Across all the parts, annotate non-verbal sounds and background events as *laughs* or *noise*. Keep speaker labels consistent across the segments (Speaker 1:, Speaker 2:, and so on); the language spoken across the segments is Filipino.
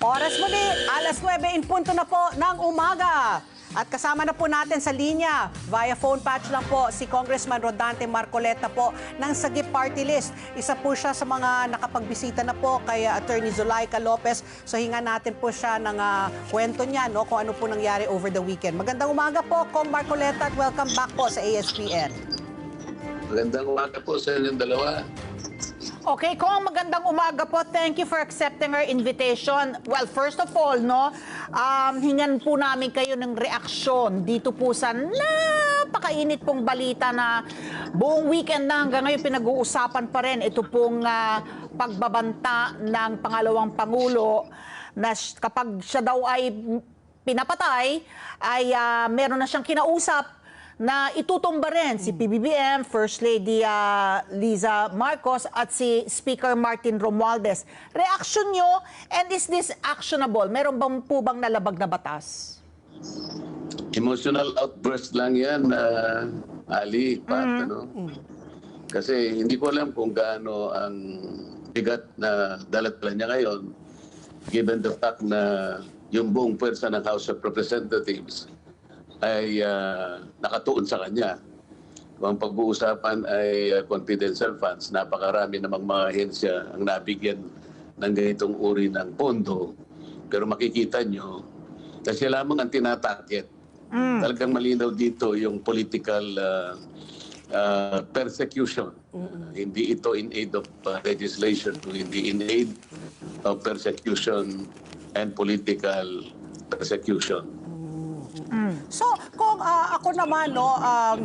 Speaker 1: Oras muli, alas 9 in punto na po ng umaga. At kasama na po natin sa linya, via phone patch lang po, si Congressman Rodante Marcoleta po ng Sagip Party List. Isa po siya sa mga nakapagbisita na po kay Attorney Zulaika Lopez. So hinga natin po siya ng uh, kwento niya, no, kung ano po nangyari over the weekend. Magandang umaga po, Kong Marcoleta at welcome back po sa ASPN.
Speaker 2: Magandang umaga po sa inyong dalawa.
Speaker 1: Okay, Kong, magandang umaga po. Thank you for accepting our invitation. Well, first of all, no, um, hingan po namin kayo ng reaksyon dito po sa napakainit pong balita na buong weekend na hanggang ngayon pinag-uusapan pa rin ito pong ah, pagbabanta ng pangalawang Pangulo na kapag siya daw ay pinapatay, ay ah, meron na siyang kinausap na itutumba rin si PBBM, First Lady ah, Liza Marcos at si Speaker Martin Romualdez. Reaction nyo, and is this actionable? Meron bang po bang nalabag na batas?
Speaker 2: Emotional outburst lang yan, uh, Ali, Pat, ano? Kasi hindi ko alam kung gaano ang bigat na dalat-dala niya ngayon given the fact na yung buong pwersa ng House of Representatives ay ah, nakatuon sa kanya. Kung ang pag-uusapan ay ah, confidential funds, napakarami namang mga ahensya ang nabigyan ng ganitong uri ng pondo. Pero makikita nyo na siya lamang ang tinatarget. Talagang malinaw dito yung political ah, ah, persecution. Ah, hindi ito in aid of ah, legislation, hindi in aid of persecution and political persecution.
Speaker 1: So, kung ah, ako naman, no, um,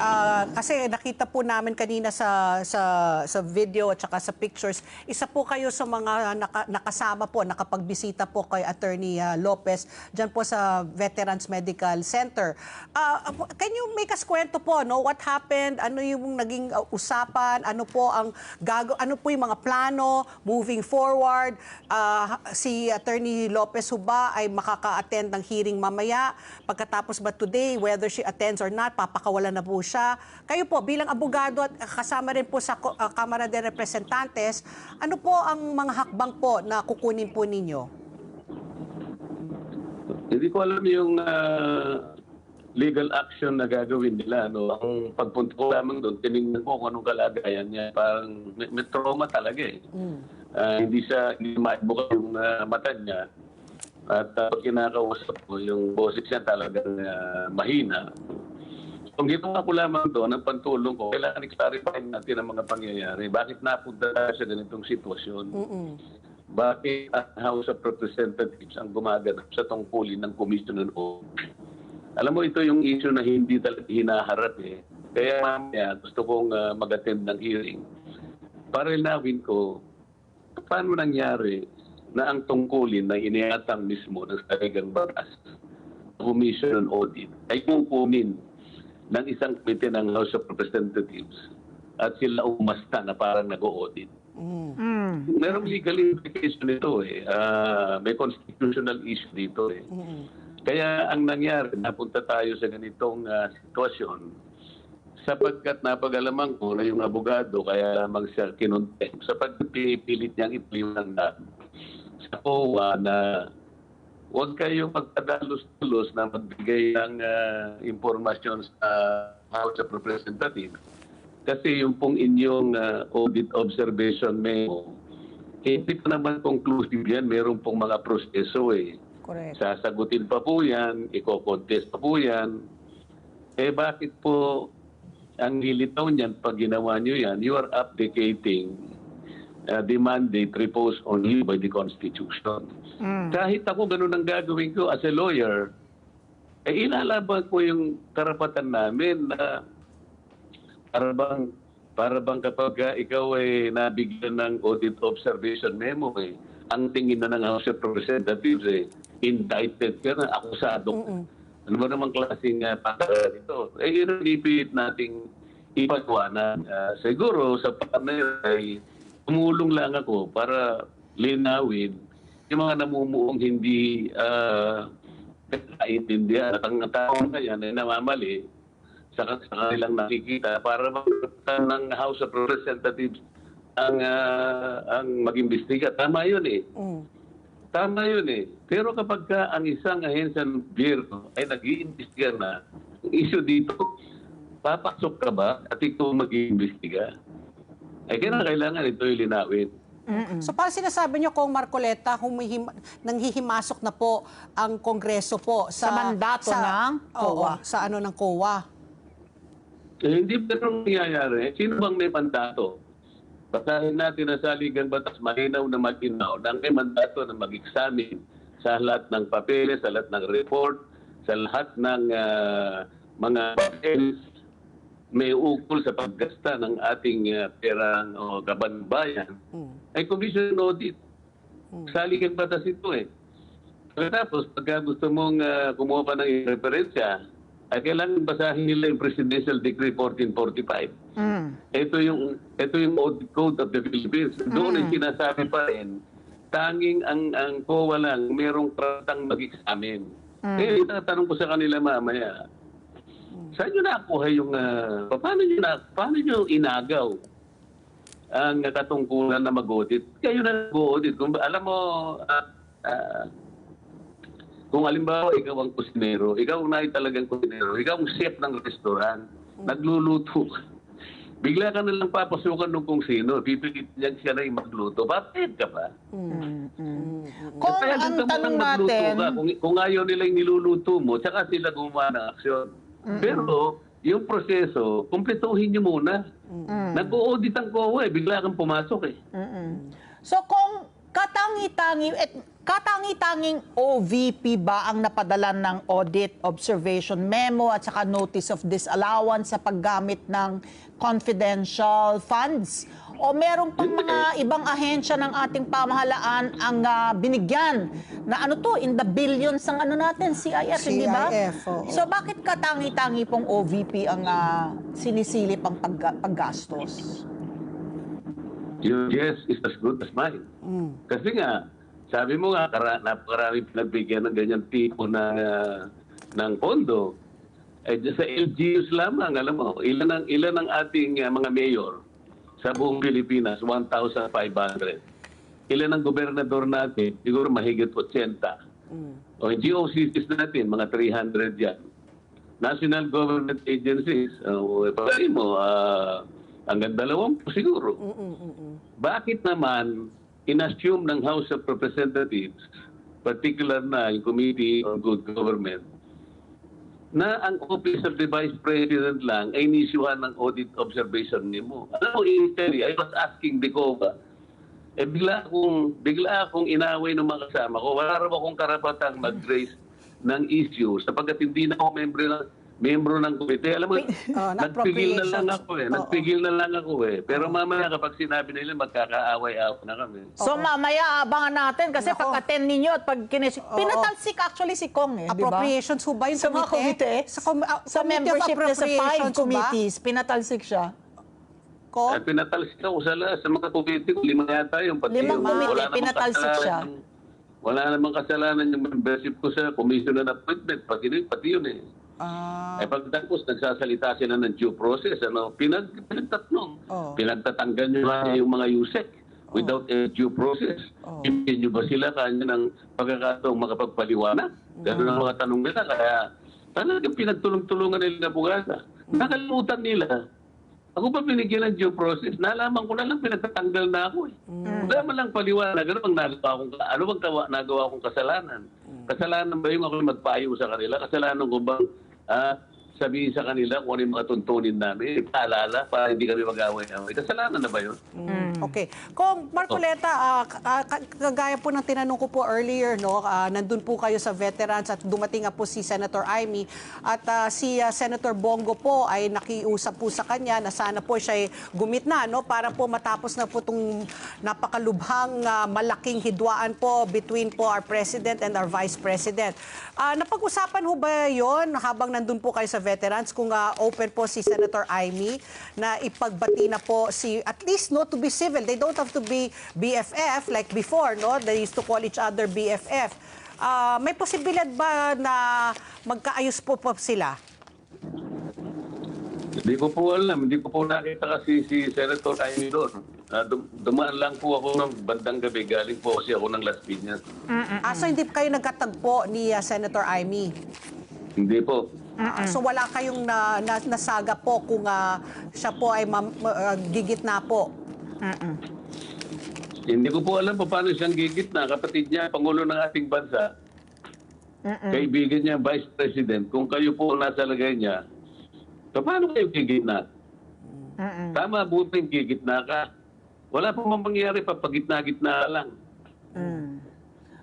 Speaker 1: ah, kasi nakita po namin kanina sa, sa, sa video at saka sa pictures, isa po kayo sa mga naka- nakasama po, nakapagbisita po kay Attorney ah, Lopez dyan po sa Veterans Medical Center. Ah, can you make us kwento po, no? What happened? Ano yung naging ah, usapan? Ano po ang gago ano po yung mga plano moving forward? Ah, si Attorney Lopez ho ba ay makaka-attend ng hearing mamaya? Pagkatapos ba today, whether she attends or not, papakawalan na po siya. Kayo po, bilang abogado at kasama rin po sa ah, Kamara de Representantes, ano po ang mga hakbang po na kukunin po ninyo?
Speaker 2: Hindi ko alam yung ah, legal action na gagawin nila. No? Ang pagpunta ko lamang doon, tinignan ko kung anong kalagayan niya. Parang may, may trauma talaga eh. Ah, hindi siya, hindi maibuka yung ah, mata niya. At uh, pag kinakausap ko, yung boses niya talagang ah, mahina. Kung ginawa ko lamang doon, ang pantulong ko, kailangan i-clarify natin ang mga pangyayari. Bakit napunta tayo sa ganitong sitwasyon? Bakit ang House of Representatives ang gumaganap sa tungkulin ng Commission on? Alam mo, ito yung issue na hindi talaga hinaharap eh. Kaya mamaya gusto kong ah, mag-attend ng hearing para linawin ko paano nangyari na ang tungkulin na iniatang mismo ng sarigang batas Commission on Audit ay kukunin ng isang komite ng House of Representatives at sila umasta na parang nag-audit. Merong legal implication nito eh. Ah, may constitutional issue dito eh. Kaya ang nangyari, napunta tayo sa ganitong ah, sitwasyon sapagkat napag-alaman ko na yung abogado kaya lamang siya kinontempt sapagkat pinipilit niyang ipaliwanag sa COA na huwag kayong magpadalos-tulos na magbigay ng ah, impormasyon sa House of Representatives. Kasi yung pong inyong ah, audit observation memo, hindi pa naman conclusive yan. Meron pong mga proseso eh.
Speaker 1: Correct.
Speaker 2: Sasagutin pa po yan, iko-contest pa po yan. Eh bakit po ang nilitaw niyan pag ginawa niyo yan, you are abdicating uh, the mandate reposed on you by the Constitution. Kahit ako ganun ang gagawin ko as a lawyer, eh ilalaban ko yung karapatan namin na para bang para bang kapag ah, ikaw ay nabigyan ng audit observation memo eh, ang tingin na ng House of Representatives eh, indicted ka na, akusado ka. Ano ba namang klaseng uh, patara dito? Eh, yun ang ipilit nating ipagwanan. Ah, siguro sa na yun ay tumulong lang ako para linawin yung mga namumuong hindi uh, naiintindihan at ang tao na yan ay namamali sa, kanilang nakikita para magkaroon ng House of Representatives ang ah, ang mag-imbestiga. Tama yun eh.
Speaker 1: Mm.
Speaker 2: Tama yun eh. Pero kapag ka ang isang ahensya ng gobyerno ay nag-iimbestiga na, ang issue dito, papasok ka ba at ikaw mag-iimbestiga? Ay kaya kailangan ito linawin.
Speaker 1: So parang sinasabi niyo kung Marcoleta, humihim, nanghihimasok na po ang Kongreso po sa,
Speaker 3: Sa mandato ng
Speaker 1: Oo,
Speaker 3: COA.
Speaker 1: sa ano ng COA.
Speaker 2: Eh, hindi pero nangyayari. Sino bang may mandato? Basahin natin ang saligang batas, malinaw na malinaw na may mandato na mag-examine sa lahat ng papeles, sa lahat ng report, sa lahat ng ah, mga papeles may ukol sa paggasta ng ating ah, perang o kabanbayan, ay commission audit. Saligang batas ito eh. Pagkatapos, pagka gusto mong ah, kumuha pa ng referensya, ay kailangan basahin nila yung Presidential Decree 1445.
Speaker 3: Mm.
Speaker 2: Ito yung ito yung audit code of the Philippines. Doon ay sinasabi pa rin, tanging ang ang COA lang merong karatang mag-examine. Eh, itatanong ko sa kanila mamaya, saan nyo nakuha yung, ah, paano nyo, na, paano nyo inagaw ang katungkulan na mag-audit? Kayo na nag-audit. Kung, alam mo, ah, ah, kung halimbawa ikaw ang kusinero, ikaw na talagang kusinero, ikaw ang chef ng restaurant, nagluluto ka. Bigla ka na lang papasukan nung kung sino, pipilit niyan siya na yung magluto. Bakit ka ba?
Speaker 3: Kung
Speaker 2: Kaya
Speaker 3: ang
Speaker 2: gusto mo
Speaker 3: tanong natin,
Speaker 2: ka, kung, kung ayaw nila yung niluluto mo, tsaka sila gumawa ng aksyon. Pero, yung proseso, kumpletuhin niyo muna. Nag-audit ang COA eh, bigla kang pumasok eh.
Speaker 3: so kung katangi-tangi, et, katangi-tanging OVP ba ang napadala ng audit observation memo at saka notice of disallowance sa paggamit ng confidential funds? O meron pang mga ibang ahensya ng ating pamahalaan ang ah, binigyan na ano to, in the billions ang ano natin, CIF, hindi ba?
Speaker 1: CIF.
Speaker 3: So bakit katangi-tangi pong OVP ang ah, sinisilip ang pagga- paggastos?
Speaker 2: Your guess is as good as mine. Kasi nga, sabi mo nga, kara, napakaraming pinagbigyan ng ganyan tipo na, ng pondo. Eh, sa LGUs lamang, alam mo, ilan ang, ilan ang ating uh, mga mayor sa buong Pilipinas? 1,500. Ilan ang gobernador natin? Siguro mahigit 80. O yung GOCCs natin, mga 300 yan. National government agencies, uh, pagkain mo, ah, hanggang dalawang siguro. Bakit naman inassume ng House of Representatives, particular na yung Committee on Good Government, na ang Office of the Vice President lang ay inisyuhan ng audit observation nimo. Alam mo, initially, I was asking COA, eh bigla akong, bigla akong inaway ng mga kasama ko. Wala raw akong karapatang mag-raise ng issue sapagkat hindi na ako membro ng membro ng komite. Alam mo, *laughs*
Speaker 1: Oh, na
Speaker 2: nagpigil na lang ako eh.
Speaker 1: Oo.
Speaker 2: Nagpigil na lang ako eh. Pero mamaya kapag sinabi nila magkakaaway-away na kami.
Speaker 3: So mamaya abangan natin kasi
Speaker 1: Nako.
Speaker 3: pag-attend ninyo at pag kinis... Pinatalsik actually si Kong eh, di ba?
Speaker 1: Appropriations ho ba yung
Speaker 3: Sa mga komite?
Speaker 1: Sa, com- ah,
Speaker 3: Sa
Speaker 1: Committee of
Speaker 3: membership na sa five
Speaker 1: Appropriations ho ba?
Speaker 3: committees, pinatalsik siya.
Speaker 1: Ko?
Speaker 2: At pinatalsik ako sa, la- sa mga komite ko. Lima yata yung pati
Speaker 3: Limang
Speaker 2: yung-
Speaker 3: komite,
Speaker 2: wala namang
Speaker 3: pinatalsik
Speaker 2: kasalanan
Speaker 3: siya.
Speaker 2: Wala namang kasalanan yung membership ko sa commission on appointment. Pati, pati yun eh.
Speaker 1: Ah,
Speaker 2: Ay pagtapos, nagsasalita sila ng due process. Ano, pinag, pinagtatlong.
Speaker 1: Oo.
Speaker 2: Pinagtatanggal nyo nga yung mga USEC without a due process.
Speaker 1: Oo.
Speaker 2: Hindi nyo ba sila kanya ng pagkakataong makapagpaliwanag? Ganun ang mga tanong nila. Kaya talagang pinagtulong-tulungan nila na bugata. Nakalimutan nila. Ako pa binigyan ng due process. Nalaman ko na lang pinagtatanggal na ako eh. Wala man lang paliwanag. Ano bang nagawa kong, ano bang kawa, nagawa kong kasalanan? Kasalanan ba yung ako magpayo sa kanila? Kasalanan ko bang ah, sabihin sa kanila kung ano yung mga tuntunin namin? Paalala para hindi kami mag-away-away. Kasalanan na ba yun?
Speaker 1: Mm, Okay. Kung Marcoleta, ka- kagaya po ng tinanong ko po earlier, no, ah, nandun po kayo sa veterans at dumating nga po si Senator Amy at ah, si ah, Senator Bongo po ay nakiusap po sa kanya na sana po siya ay gumitna no, para po matapos na po itong napakalubhang ah, malaking hidwaan po between po our President and our Vice President. Ah, napag-usapan ho ba yon habang nandun po kayo sa veterans kung ah, open po si Senator Amy na ipagbati na po si at least no to be civil they don't have to be BFF like before no they used to call each other BFF Ah, may posibilidad ba na magkaayos po po sila
Speaker 2: Hindi ko po alam. Hindi ko po nakita kasi si Senator Amy doon. Dum- dumaan lang po ako ng bandang gabi. Galing po kasi ako ng Las Piñas.
Speaker 1: Ah, so hindi kayo nagkatagpo ni ah, Senator Amy?
Speaker 2: Hindi po.
Speaker 1: Ah, so wala kayong na, na, nasaga po kung ah, siya po ay mam, ah, gigit na po?
Speaker 2: Hindi ko po alam pa paano siyang gigitna. Kapatid niya, Pangulo ng ating bansa. Kaibigan niya, Vice President. Kung kayo po ang nasa lagay niya, paano kayo gigitna? Tama, buting gigitna ka. Wala po mang mangyayari pa, pagitna-gitna lang.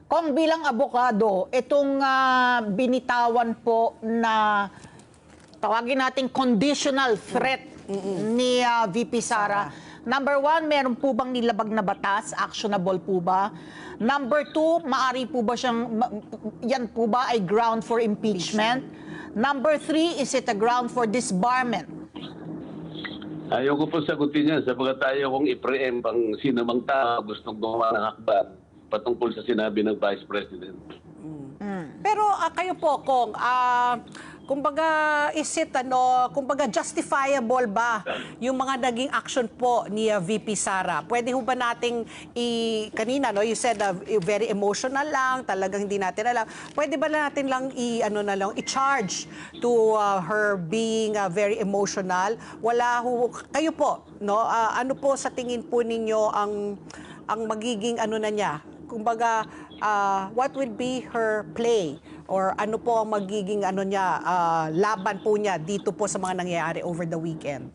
Speaker 3: Kung bilang abogado, itong ah, binitawan po na tawagin nating conditional threat ni ah, VP Sara. Number one, meron po bang nilabag na batas? Actionable po ba? Number two, maari po ba siyang, ma- yan po ba ay ground for impeachment? Number three, is it a ground for disbarment?
Speaker 2: Ayaw ko po sagutin yan sapagkat ayaw kong i-preempt ang sino mang tao gustong gumawa ng hakbang patungkol sa sinabi ng Vice President.
Speaker 1: Pero ah, kayo po, Kong, ah, kumbaga, is it, ano, kumbaga, justifiable ba yung mga naging action po ni ah, VP Sara? Pwede ho ba nating, i, kanina, no, you said ah, very emotional lang, talagang hindi natin alam. Pwede ba natin lang i, ano na lang, i-charge to ah, her being ah, very emotional? Wala ho, kayo po, no, ah, ano po sa tingin po ninyo ang, ang magiging ano na niya, kumbaga, ah, what will be her play? Or ano po ang magiging ano niya, ah, laban po niya dito po sa mga nangyayari over the weekend?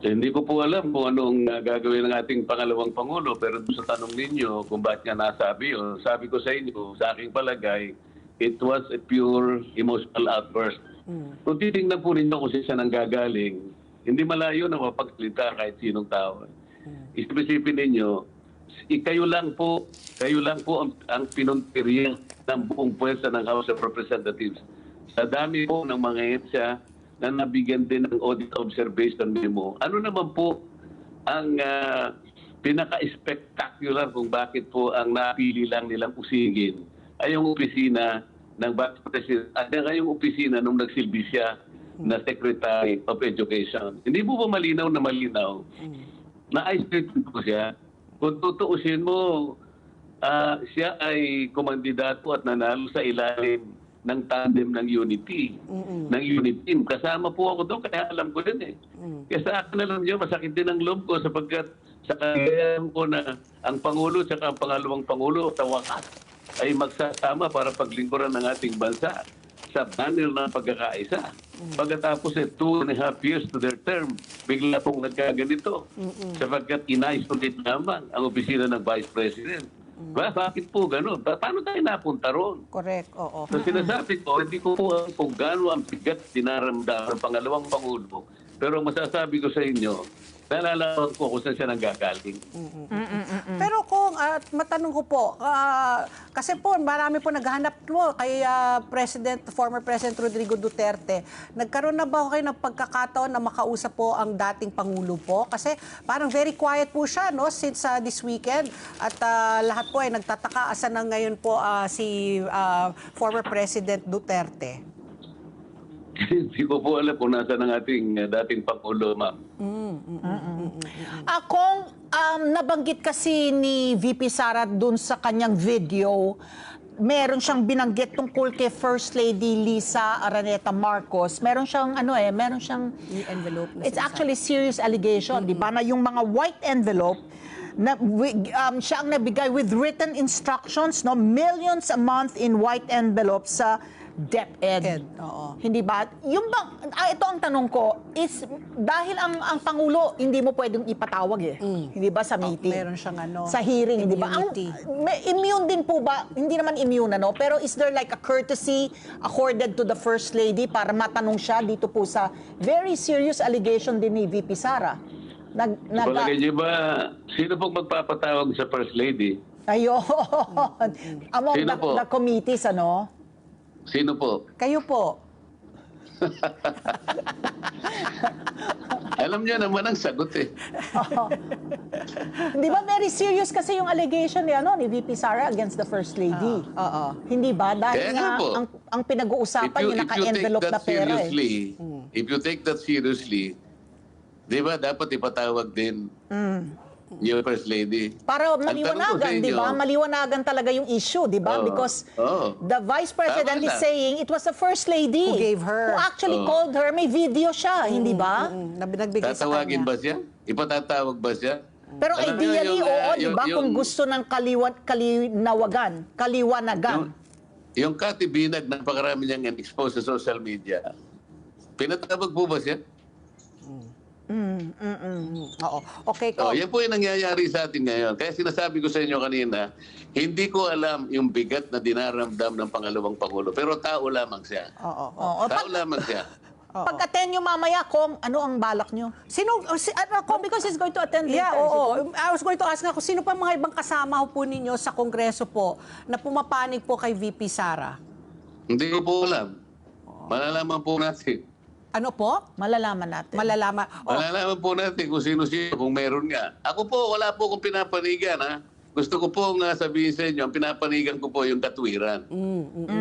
Speaker 2: Eh, hindi ko po alam kung anong uh, gagawin ng ating pangalawang Pangulo pero sa tanong ninyo kung bakit niya nasabi yun, sabi ko sa inyo, sa aking palagay, it was a pure emotional outburst. Kung titingnan po ninyo kung saan siya nanggagaling, hindi malayo na mapagsalita kahit sinong tao. Isipin ninyo, i- kayo lang po, kayo lang po ang, ang pinuntirya ng buong pwersa ng House of Representatives. Sa dami po ng mga EDSA na nabigyan din ng audit observation memo. Ano naman po ang ah, pinaka-spectacular kung bakit po ang napili lang nilang usigin ay yung opisina ng Vice President at yung opisina nung nagsilbi siya na Secretary of Education. Hindi mo ba malinaw na malinaw na-isolate po siya. Kung tutuusin mo, ah, siya ay kumandidato at nanalo sa ilalim ng tandem ng Unity, ng Unity Team. Kasama po ako doon, kaya alam ko din eh. Kaya sa akin alam niyo, masakit din ang loob ko sapagkat sa kagayahan ko na ang Pangulo at ang pangalawang Pangulo sa wakas ay magsasama para paglingkuran ng ating bansa sa banner ng pagkakaisa. Pagkatapos eh, two and a half years to their term, bigla pong nagkaganito. Sapagkat in-isolate naman ang opisina ng Vice President. Ba, bakit po gano'n? Pa- paano tayo napunta roon?
Speaker 1: Correct, oo.
Speaker 2: So sinasabi ko, hindi ko po alam kung gaano ang bigat dinaramdam ng pangalawang Pangulo. Pero masasabi ko sa inyo, nalalaman ko kung saan siya nanggagaling.
Speaker 1: Pero kung at matanong ko po, ah, kasi po marami po naghahanap po kay ah, President, former President Rodrigo Duterte. Nagkaroon na ba kayo ng pagkakataon na makausap po ang dating Pangulo po? Kasi parang very quiet po siya no, since ah, this weekend. At ah, lahat po ay nagtataka asan na ngayon po ah, si ah, former President Duterte. *laughs*
Speaker 2: Hindi ko po alam kung nasa ng ating uh, dating Pangulo, ma'am.
Speaker 3: Akong um, nabanggit kasi ni VP Sara dun sa kanyang video, meron siyang binanggit tungkol kay First Lady Lisa Araneta Marcos. Meron siyang ano eh, meron siyang
Speaker 1: envelope
Speaker 3: It's
Speaker 1: sinasabi.
Speaker 3: actually serious allegation, di ba? Na yung mga white envelope na um, siya ang nabigay with written instructions, no, millions a month in white envelopes sa DepEd.
Speaker 1: Ed, oo.
Speaker 3: Hindi ba? Yung bang, ah, ito ang tanong ko, is dahil ang ang Pangulo, hindi mo pwedeng ipatawag eh. Hindi ba sa meeting?
Speaker 1: Mm. meron siyang ano,
Speaker 3: Sa hearing, hindi ba? Ang, may immune din po ba? Hindi naman immune ano, pero is there like a courtesy accorded to the First Lady para matanong siya dito po sa very serious allegation din ni VP Sara? Nag, nag,
Speaker 2: Palagay niyo ba, sino pong magpapatawag sa First Lady?
Speaker 3: Ayun. *laughs* Among
Speaker 2: Sino
Speaker 3: the,
Speaker 2: po?
Speaker 3: the committees, ano?
Speaker 2: Sino po?
Speaker 1: Kayo po. *laughs*
Speaker 2: Alam niyo naman ang sagot eh.
Speaker 3: Di ba very serious kasi yung allegation ni, ano, ni VP Sara against the First Lady?
Speaker 1: Oo.
Speaker 3: Hindi ba? Dahil
Speaker 2: Kaya nga po.
Speaker 3: ang, ang pinag-uusapan yung naka-envelope na pera eh.
Speaker 2: seriously, if you take that seriously, di ba dapat ipatawag din yung First Lady.
Speaker 3: Para
Speaker 2: sa
Speaker 3: maliwanagan, di ba? Maliwanagan talaga yung issue, di ba?
Speaker 2: Oo.
Speaker 3: Because
Speaker 2: Oo.
Speaker 3: the Vice President
Speaker 2: Tama
Speaker 3: is saying it was the First Lady
Speaker 1: Who gave her.
Speaker 3: who actually
Speaker 2: Oo.
Speaker 3: called her. May video siya, hindi ba?
Speaker 1: Mm, nab- nagbigay sa
Speaker 2: Tatawagin
Speaker 1: kanya.
Speaker 2: ba siya? Ipatatawag ba siya?
Speaker 3: Pero
Speaker 2: Alam niyo,
Speaker 3: ideally,
Speaker 2: yung,
Speaker 3: oo,
Speaker 2: ah,
Speaker 3: di ba? Kung gusto ng kaliwan, kalinawagan, kaliwanagan.
Speaker 2: Yung, yung Kati Binag, napakarami niyang expose sa social media. Pinatawag po ba siya?
Speaker 1: Mm, Oo. Okay,
Speaker 2: Oh,
Speaker 1: Kong.
Speaker 2: yan po yung nangyayari sa atin ngayon. Kaya sinasabi ko sa inyo kanina, hindi ko alam yung bigat na dinaramdam ng pangalawang Pangulo. Pero tao lamang siya.
Speaker 1: Oo.
Speaker 3: Oo.
Speaker 2: Tao
Speaker 3: Pag,
Speaker 2: lamang siya. *laughs*
Speaker 3: pag-attend nyo mamaya, Kong, ano ang balak nyo?
Speaker 1: Sino, si, ano,
Speaker 3: Kong, because he's going to attend
Speaker 1: Yeah,
Speaker 3: later.
Speaker 1: oo. I was going to ask nga kung sino pa mga ibang kasama ho po ninyo sa Kongreso po na pumapanig po kay VP Sara?
Speaker 2: Hindi ko po alam. Malalaman po natin.
Speaker 1: Ano po?
Speaker 3: Malalaman natin.
Speaker 1: Malalaman. Oh,
Speaker 2: Malalaman po natin kung sino-sino, kung meron nga. Ako po, wala po akong pinapanigan, ha? Gusto ko po nga sabihin sa inyo, ang pinapanigan ko po yung katwiran.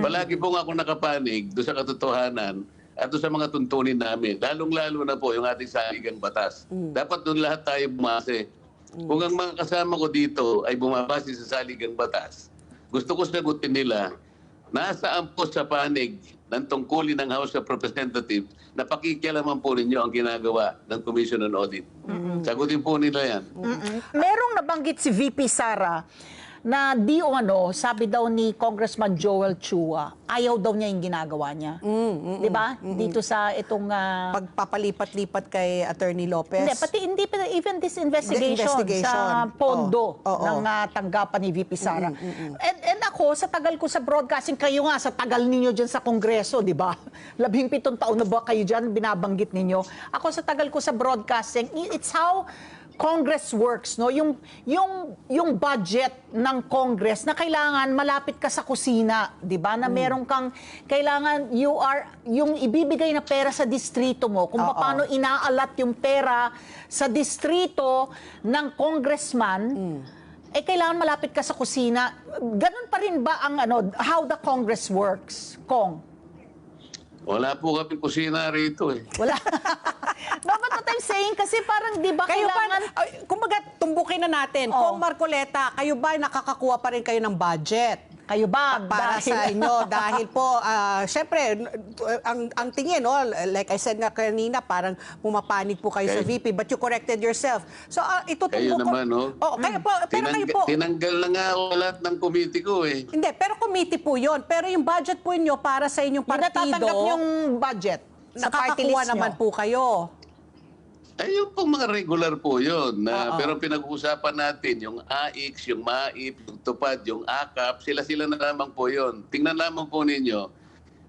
Speaker 2: Palagi po nga ako nakapanig doon sa katotohanan at doon sa mga tuntunin namin. Lalong-lalo na po yung ating saligang batas. Dapat doon lahat tayo bumase. Kung ang mga kasama ko dito ay bumabase sa saligang batas, gusto ko sagutin nila, nasaan po sa panig ng tungkulin ng House of Representatives na pakikialaman po ninyo ang ginagawa ng Commission on Audit. Sagutin po nila yan.
Speaker 3: Mm-mm. Merong nabanggit si VP Sara na di o ano, sabi daw ni Congressman Joel Chua, ayaw daw niya yung ginagawa niya. Di ba? Dito sa itong... ah,
Speaker 1: pagpapalipat-lipat kay Attorney Lopez.
Speaker 3: hindi, pati hindi pa even this investigation,
Speaker 1: investigation.
Speaker 3: sa pondo
Speaker 1: Oo, oo.
Speaker 3: ng ah, tanggapan ni VP Sara. And, and ako, sa tagal ko sa broadcasting, kayo nga sa tagal ninyo dyan sa Kongreso, di ba? *laughs* Labing pitong taon na ba kayo dyan, binabanggit ninyo. Ako sa tagal ko sa broadcasting, it's how Congress works, no? Yung yung yung budget ng Congress na kailangan malapit ka sa kusina, 'di ba? Na meron kang kailangan you are yung ibibigay na pera sa distrito mo, kung
Speaker 1: Oo.
Speaker 3: paano inaalat yung pera sa distrito ng congressman. Eh kailangan malapit ka sa kusina. Ganun pa rin ba ang ano how the Congress works, Kong?
Speaker 2: Wala po kami kusina rito eh.
Speaker 3: Wala. no, but what I'm saying kasi parang 'di ba
Speaker 1: Kayo
Speaker 3: kailangan
Speaker 1: pa, ay, kumbaga, tumbukin na natin.
Speaker 3: Oo.
Speaker 1: Kung Marcoleta, kayo ba nakakakuha pa rin kayo ng budget?
Speaker 3: Kayo ba?
Speaker 1: Para
Speaker 3: dahil-
Speaker 1: sa inyo *laughs* dahil po ah, syempre n- ang ang tingin no like I said nga kanina parang pumapanig po kayo sa
Speaker 2: Kayo-
Speaker 1: VP but you corrected yourself. So uh,
Speaker 2: Kayo
Speaker 1: itutumbo ko
Speaker 2: naman, no?
Speaker 1: Oo, kayo po pero kayo
Speaker 2: Tinangga-
Speaker 1: po
Speaker 2: tinanggal na nga ako lahat ng committee ko eh.
Speaker 1: hindi pero committee po yon pero yung budget po niyo para sa inyong
Speaker 3: Yung natatanggap
Speaker 1: partido
Speaker 3: yung budget sa party list
Speaker 1: naman po kayo
Speaker 2: Ay, yung pong mga regular po yun. Na,
Speaker 1: Oo.
Speaker 2: pero pinag-uusapan natin, yung AIX, yung MAIP, yung TUPAD, yung AKAP, sila-sila na lamang po yun. Tingnan lamang po ninyo,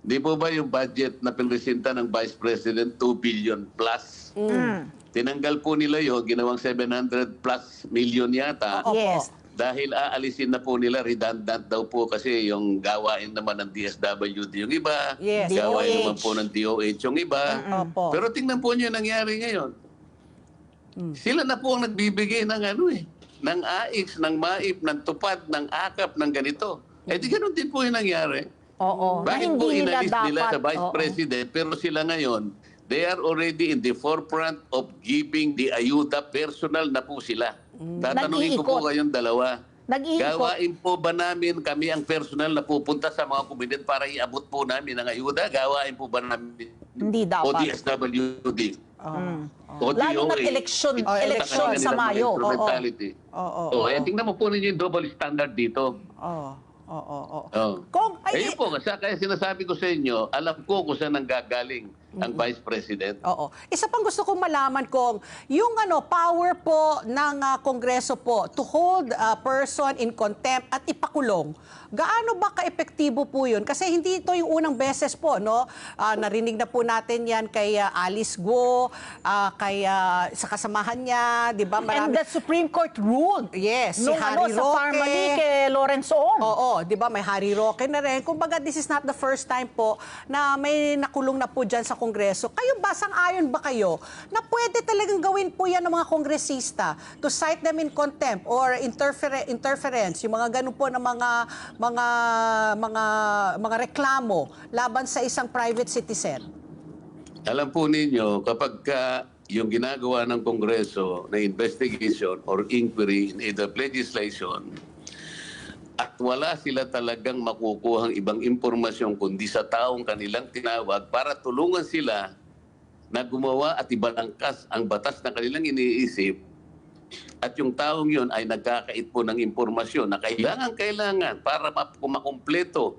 Speaker 2: di po ba yung budget na pinresenta ng Vice President 2 billion plus?
Speaker 3: Mm.
Speaker 2: Tinanggal po nila yun, ginawang 700 plus million yata.
Speaker 1: Oo.
Speaker 3: Yes.
Speaker 2: Dahil aalisin na po nila, redundant daw po kasi yung gawain naman ng DSWD yung iba,
Speaker 1: Yes,
Speaker 2: gawain
Speaker 3: DOH.
Speaker 2: naman po ng DOH yung iba.
Speaker 1: Opo.
Speaker 2: Pero tingnan po niyo yung nangyari ngayon. Sila na po ang nagbibigay ng ano eh, ng AIX, ng MAIP, ng TUPAD, ng AKAP, ng ganito. Eh di ganun din po yung nangyari.
Speaker 3: Oo.
Speaker 2: Bakit po
Speaker 3: nila
Speaker 2: inalis
Speaker 3: dapat.
Speaker 2: nila sa Vice
Speaker 3: oo.
Speaker 2: President pero sila ngayon, they are already in the forefront of giving the ayuda personal na po sila. Tatanungin ko po kayong dalawa.
Speaker 3: Nag-iikot.
Speaker 2: Gawain po ba namin kami ang personal na pupunta sa mga komunidad para iabot po namin ang ayuda? Gawain po ba namin
Speaker 3: Hindi dapat.
Speaker 2: o DSWD? O
Speaker 3: Lalo na't
Speaker 2: DOA?
Speaker 3: eleksyon,
Speaker 2: Ito sa
Speaker 3: eleksyon sa Mayo. Oo.
Speaker 2: instrumentality.
Speaker 1: Oo,
Speaker 2: Oh, eh, tingnan mo po ninyo yung double standard dito.
Speaker 1: Oo. Oo. Oo.
Speaker 2: Oh.
Speaker 1: Kung ay
Speaker 2: Ayun po, kaya sinasabi ko sa inyo, alam ko kung saan nanggagaling ang Vice President.
Speaker 1: Oo. Isa pang gusto kong malaman kung yung ano power po ng ah, Kongreso po to hold a person in contempt at ipakulong. Gaano ba kaepektibo po 'yun? Kasi hindi ito yung unang beses po, no? Ah, narinig na po natin 'yan kay ah, Alice Go, ah, kay ah, sa kasamahan niya, 'di ba?
Speaker 3: And the Supreme Court ruled.
Speaker 1: Yes, si
Speaker 3: Nung ano,
Speaker 1: Harry
Speaker 3: sa
Speaker 1: Roque.
Speaker 3: Farmally kay Lawrence Ong.
Speaker 1: Oo, 'di ba may Harry Roque na rin. Kumbaga this is not the first time po na may nakulong na po diyan sa Kongreso. Kayo ba sang-ayon ba kayo na pwede talagang gawin po 'yan ng mga kongresista to cite them in contempt or interfere- interference, yung mga ganun po na mga mga mga mga reklamo laban sa isang private citizen?
Speaker 2: Alam po ninyo, kapag ka yung ginagawa ng Kongreso na investigation or inquiry in of legislation at wala sila talagang makukuhang ibang impormasyon kundi sa taong kanilang tinawag para tulungan sila na gumawa at ibalangkas ang batas na kanilang iniisip. At yung taong yun ay nagkakait po ng impormasyon na kailangan-kailangan para makumpleto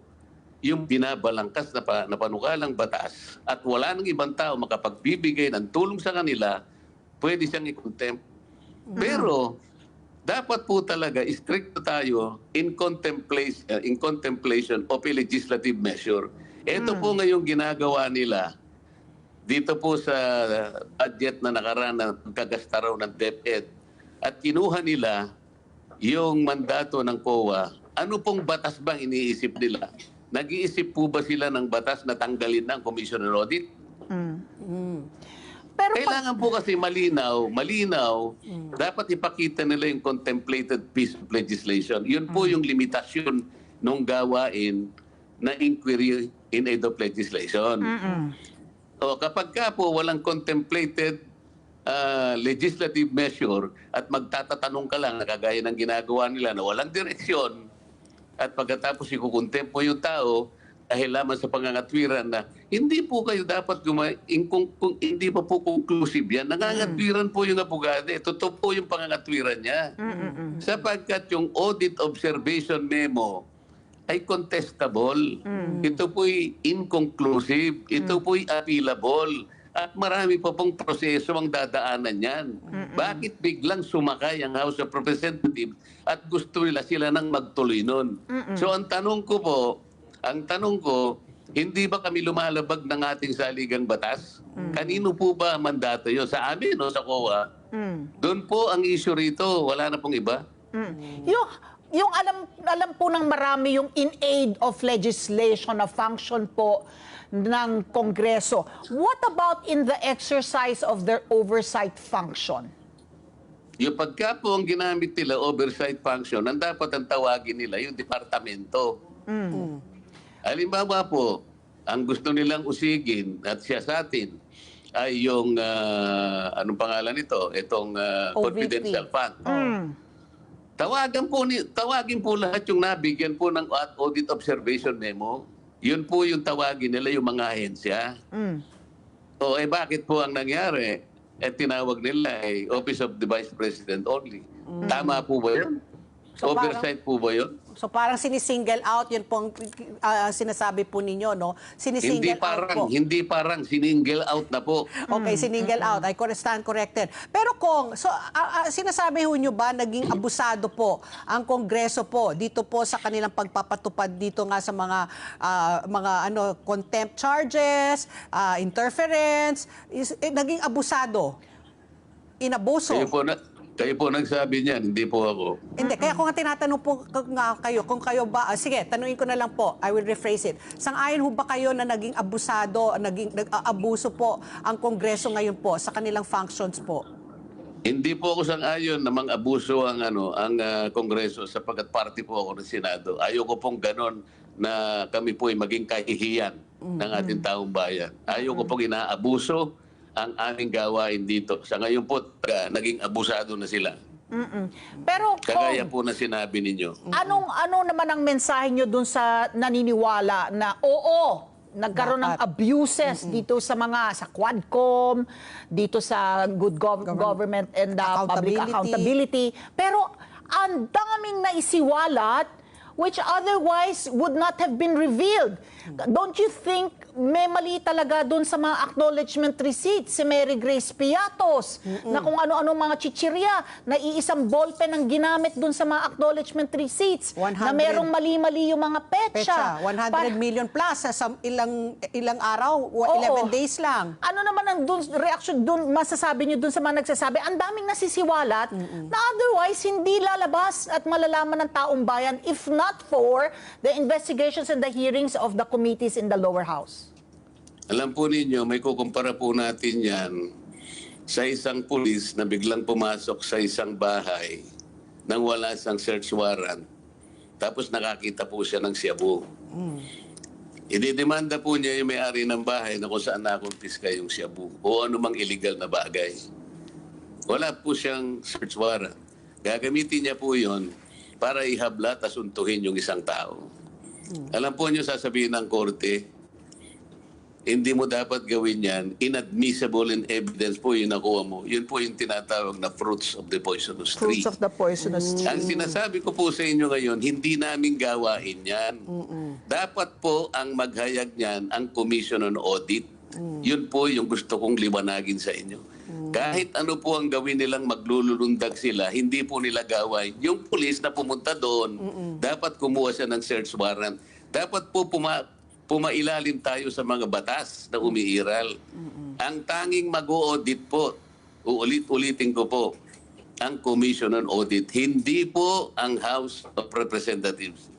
Speaker 2: yung binabalangkas na, pa, na panukalang batas. At wala nang ibang tao makapagbibigay ng tulong sa kanila, pwede siyang i-contempt. Pero dapat po talaga stricto tayo in contemplation, uh, in contemplation of a legislative measure. Ito po ngayong ginagawa nila dito po sa budget na nakaraan na kagasta raw ng DepEd at kinuha nila yung mandato ng COA, ano pong batas bang iniisip nila? Nag-iisip po ba sila ng batas na tanggalin ng Commissioner Audit?
Speaker 3: Pero pag,
Speaker 2: Kailangan po kasi malinaw, malinaw, dapat ipakita nila yung contemplated piece of legislation. Yun po yung limitasyon ng gawain na inquiry in aid of legislation. O kapag ka po walang contemplated ah, legislative measure at magtatatanong ka lang kagaya ng ginagawa nila na walang direksyon at pagkatapos ikukontempo yung tao dahil lamang sa pangangatwiran na hindi po kayo dapat guma in, kung, kung hindi pa po conclusive yan nangangatwiran po yung abogado totoo po yung pangangatwiran niya sapagkat yung audit observation memo ay contestable. Ito po'y inconclusive. Ito po'y appealable. At marami pa pong proseso ang dadaanan yan. Bakit biglang sumakay ang House of Representatives at gusto nila sila nang magtuloy nun? So ang tanong ko po, ang tanong ko, hindi ba kami lumalabag ng ating saligang batas? Kanino po ba ang mandato yun? Sa amin o sa COA? Doon po ang issue rito. Wala na pong iba.
Speaker 3: Mm. yung, yung alam, alam po ng marami yung in aid of legislation na function po ng Kongreso. What about in the exercise of their oversight function?
Speaker 2: Yung pagka po ang ginamit nila, oversight function, ang dapat ang tawagin nila, yung departamento. Halimbawa po, ang gusto nilang usigin at siyasatin ay yung, ah, anong pangalan nito? Itong
Speaker 1: OVP.
Speaker 2: confidential fund. Tawagan po ni tawagin po lahat yung nabigyan po ng audit observation memo. Yun po yung tawagin nila yung mga ahensya. O eh bakit po ang nangyari? Eh tinawag nila ay Office of the Vice President only. Tama po ba yun?
Speaker 1: So,
Speaker 2: Oversight po ba yun?
Speaker 1: So parang sinisingle out, yun pong ah, sinasabi po ninyo, no?
Speaker 2: Hindi
Speaker 1: Sinisingle out po.
Speaker 2: parang, hindi parang siningle out na po.
Speaker 1: Okay, siningle out. I stand corrected. Pero kung, so ah, ah, sinasabi ho nyo ba naging abusado po ang Kongreso po dito po sa kanilang pagpapatupad dito nga sa mga ah, mga ano contempt charges, ah, interference, is, eh, naging abusado. Inabuso.
Speaker 2: Kayo po, na, kayo po nagsabi niyan, hindi po ako.
Speaker 1: Hindi, kaya kung tinatanong po nga kayo, kung kayo ba, ah, sige, tanungin ko na lang po, I will rephrase it. Sang-ayon ho ba kayo na naging abusado, naging nag-aabuso po ang Kongreso ngayon po sa kanilang functions po?
Speaker 2: Hindi po ako sang-ayon na mang-abuso ang ano ang ah, Kongreso sapagkat party po ako ng Senado. Ayoko pong ganon na kami po ay maging kahihiyan ng ating taong bayan. Ayoko pong inaabuso ang aming gawain dito. Sa ngayon po, taga- naging abusado na sila.
Speaker 3: Mm-mm. Pero
Speaker 2: Kagaya po na sinabi ninyo.
Speaker 3: anong ano naman ang mensahe nyo dun sa naniniwala na oo, nagkaroon ng abuses dito sa mga sa Quadcom, dito sa good gov- government and uh, public
Speaker 1: Accountability.
Speaker 3: accountability. Pero ang daming naisiwalat which otherwise would not have been revealed. Don't you think may mali talaga doon sa mga acknowledgement receipts si Mary Grace Piatos na kung ano-ano mga chichirya na iisang ballpen ang ginamit doon sa mga acknowledgement receipts na
Speaker 1: 100
Speaker 3: merong mali-mali yung mga petsa.
Speaker 1: Pecha, 100
Speaker 3: Pa-
Speaker 1: million plus sa ilang ilang araw, o
Speaker 3: Oo.
Speaker 1: 11 days lang.
Speaker 3: Ano naman ang dun, reaction dun, masasabi niyo dun sa mga nagsasabi? Ang daming nasisiwalat na otherwise hindi lalabas at malalaman ng taong bayan if not for the investigations and the hearings of the committees in the lower house.
Speaker 2: Alam po ninyo, may kukumpara po natin yan sa isang pulis na biglang pumasok sa isang bahay nang wala siyang search warrant. Tapos nakakita po siya ng siyabu. ididemanda po niya yung may-ari ng bahay na kung saan nakumpiska yung shabu o anumang illegal na bagay. Wala po siyang search warrant. Gagamitin niya po yon para ihabla at asuntuhin yung isang tao. Alam po niyo sasabihin ng korte, hindi mo dapat gawin yan. Inadmissible in evidence po yung nakuha mo. Yun po yung tinatawag na fruits of the poisonous tree.
Speaker 3: Fruits of the poisonous tree.
Speaker 2: Ang sinasabi ko po sa inyo ngayon, hindi namin gawain yan. Dapat po ang maghayag niyan ang Commission on Audit. Yun po yung gusto kong liwanagin sa inyo. Kahit ano po ang gawin nilang maglululundag sila, hindi po nila gawain. Yung pulis na pumunta doon, dapat kumuha siya ng search warrant. Dapat po puma pumailalim tayo sa mga batas na umiiral. Ang tanging mag-audit po, uulit-ulitin ko po, ang Commission on Audit, hindi po ang House of Representatives.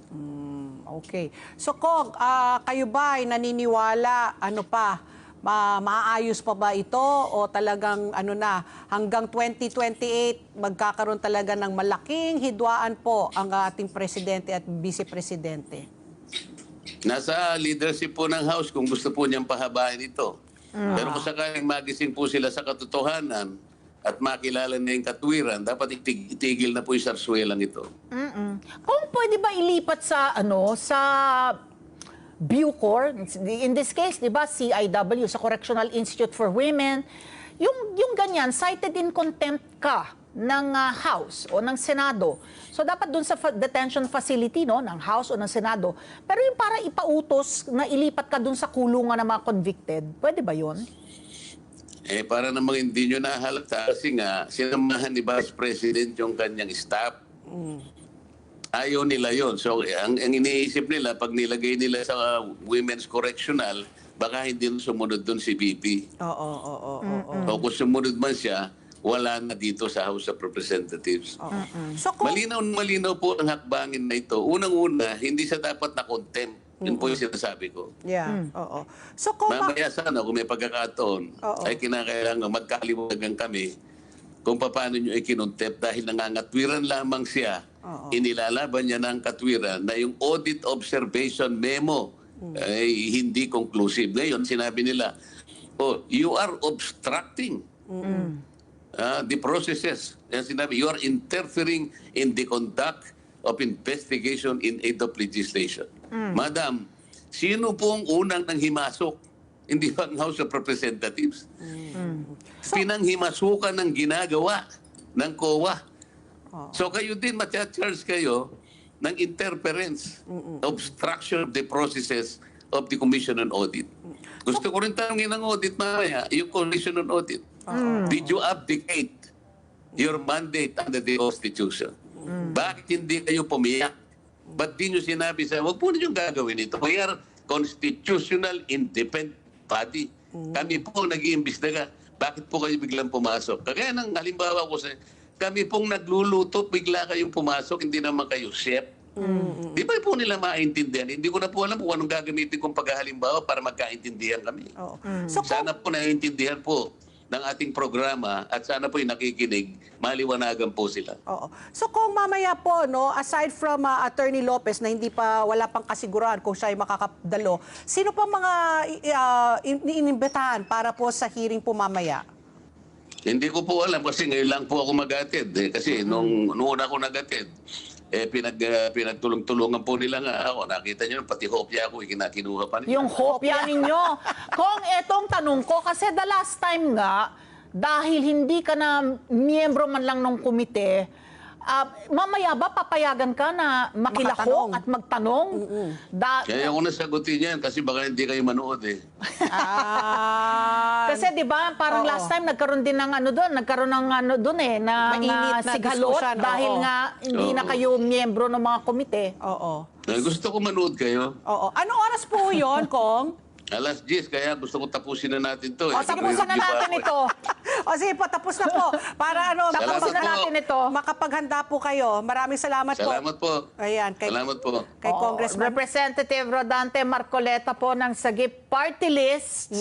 Speaker 1: Okay. So, Kong, ah, kayo ba ay naniniwala, ano pa, ma maaayos pa ba ito o talagang ano na, hanggang 2028 magkakaroon talaga ng malaking hidwaan po ang ating presidente at vice-presidente?
Speaker 2: Nasa leadership po ng House kung gusto po niyang pahabain ito. Pero kung sakaling magising po sila sa katotohanan at makilala na yung katwiran, dapat itig- itigil na po yung sarswelang ito.
Speaker 3: Mm-mm. Kung pwede ba ilipat sa ano sa Bucor, in this case, 'di ba, CIW sa Correctional Institute for Women, yung yung ganyan cited in contempt ka ng ah, House o ng Senado. So dapat dun sa fa- detention facility no ng House o ng Senado. Pero yung para ipautos na ilipat ka dun sa kulungan ng mga convicted, pwede ba 'yon?
Speaker 2: Eh, para namang hindi nyo nahalata kasi nga, sinamahan ni Vice President yung kanyang staff. Ayaw nila yon So, ang, ang iniisip nila, pag nilagay nila sa uh, Women's Correctional, baka hindi na sumunod doon si BP.
Speaker 1: Oo, oo, oo, oo.
Speaker 2: O kung sumunod man siya, wala na dito sa House of Representatives.
Speaker 1: oo. So, kung,
Speaker 2: Malinaw na malinaw po ang hakbangin na ito. Unang-una, hindi siya dapat na contempt. Yun po yung sinasabi ko.
Speaker 1: yeah, oo. So, kung, ma-
Speaker 2: Mamaya sana kung may pagkakataon,
Speaker 1: Oo.
Speaker 2: ay kinakailangan magkaliwagan kami kung paano nyo ikinuntep dahil nangangatwiran lamang siya,
Speaker 1: Oo.
Speaker 2: inilalaban niya ng katwiran na yung audit observation memo
Speaker 1: Hmm.
Speaker 2: ay hindi conclusive. Ngayon, sinabi nila, oh, you are obstructing ah, the processes. Yan sinabi, you are interfering in the conduct of investigation in aid of legislation. Madam, sino pong unang nang himasok? Hindi ba ang House of Representatives? Pinanghimasukan ng ginagawa ng COA. So kayo din, matcha-charge kayo ng interference, obstruction of the processes of the Commission on Audit. Gusto ko rin tanongin ng audit mamaya, yung Commission on Audit. Did you abdicate your mandate under the Constitution? Bakit hindi kayo pumiyak? Ba't di nyo sinabi sa, wag po ninyong gagawin ito. We are constitutional independent body. Kami po nag-iimbestiga. Bakit po kayo biglang pumasok? Kagaya ng halimbawa ko sa kami pong nagluluto, bigla kayong pumasok, hindi naman kayo chef. Di ba po nila maintindihan? Hindi ko na po alam kung anong gagamitin kong paghahalimbawa para magkaintindihan kami.
Speaker 1: oo. So, kung,
Speaker 2: Sana po naiintindihan po ng ating programa at sana po yung nakikinig, maliwanagan po sila.
Speaker 1: Oo. So kung mamaya po, no, aside from uh, Attorney Lopez na hindi pa wala pang kasiguran kung siya ay makakadalo, sino pa mga uh, iniimbitahan para po sa hearing po mamaya?
Speaker 2: Hindi ko po alam kasi ngayon lang po ako mag-attend. Eh. Kasi nung, nung una ako nag-attend, eh, pinag, ah, pinagtulong-tulungan po nila nga ako. Nakita nyo, pati hopya ako, ikinakinuha pa nila.
Speaker 3: Yung hopya ninyo. *laughs* Kung etong tanong ko, kasi the last time nga, dahil hindi ka na miyembro man lang ng komite, ah, mamaya ba papayagan ka na makilahok at magtanong? Da-
Speaker 2: Kaya ako nasagutin yan kasi baka hindi kayo manood eh.
Speaker 1: Ah, *laughs*
Speaker 3: kasi 'di ba, parang
Speaker 1: Oo.
Speaker 3: last time nagkaroon din ng ano doon, nagkaroon ng ano doon eh na
Speaker 1: Mainit na
Speaker 3: sigalot
Speaker 1: discussion,
Speaker 3: dahil
Speaker 1: oo.
Speaker 3: nga hindi na
Speaker 2: Oo.
Speaker 3: kayo miyembro ng mga komite.
Speaker 1: oo.
Speaker 2: Eh, gusto ko manood kayo.
Speaker 1: Oo. Anong oras po 'yon, Kong?
Speaker 2: Alas 10, kaya gusto ko tapusin na natin to. Eh.
Speaker 3: O, tapusin na natin
Speaker 2: eh.
Speaker 3: ito.
Speaker 1: o sige po, tapos na po. Para ano,
Speaker 3: Tapusin na
Speaker 2: po.
Speaker 3: natin ito.
Speaker 1: makapaghanda po kayo. Maraming salamat,
Speaker 2: Salamat po.
Speaker 1: Ayan, kay,
Speaker 2: Salamat po.
Speaker 1: kay Congressman.
Speaker 3: Representative Rodante Marcoleta po ng Sagip Party List.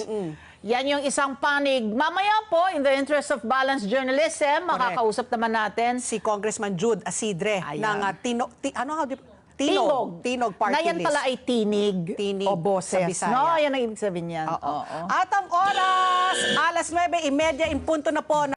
Speaker 3: Yan yung isang panig. Mamaya po, in the interest of balanced journalism, makakausap naman natin
Speaker 1: si Congressman Jude Asidre
Speaker 3: Ayan.
Speaker 1: ng uh, Tino, ti, ano, how do you- Tinog. Tinog party
Speaker 3: Na yan
Speaker 1: list.
Speaker 3: pala ay tinig,
Speaker 1: Tinig
Speaker 3: o boses. No, yan ang ibig sabihin yan.
Speaker 1: Oo.
Speaker 3: Oo.
Speaker 1: At ang oras, alas 9.30 in punto na po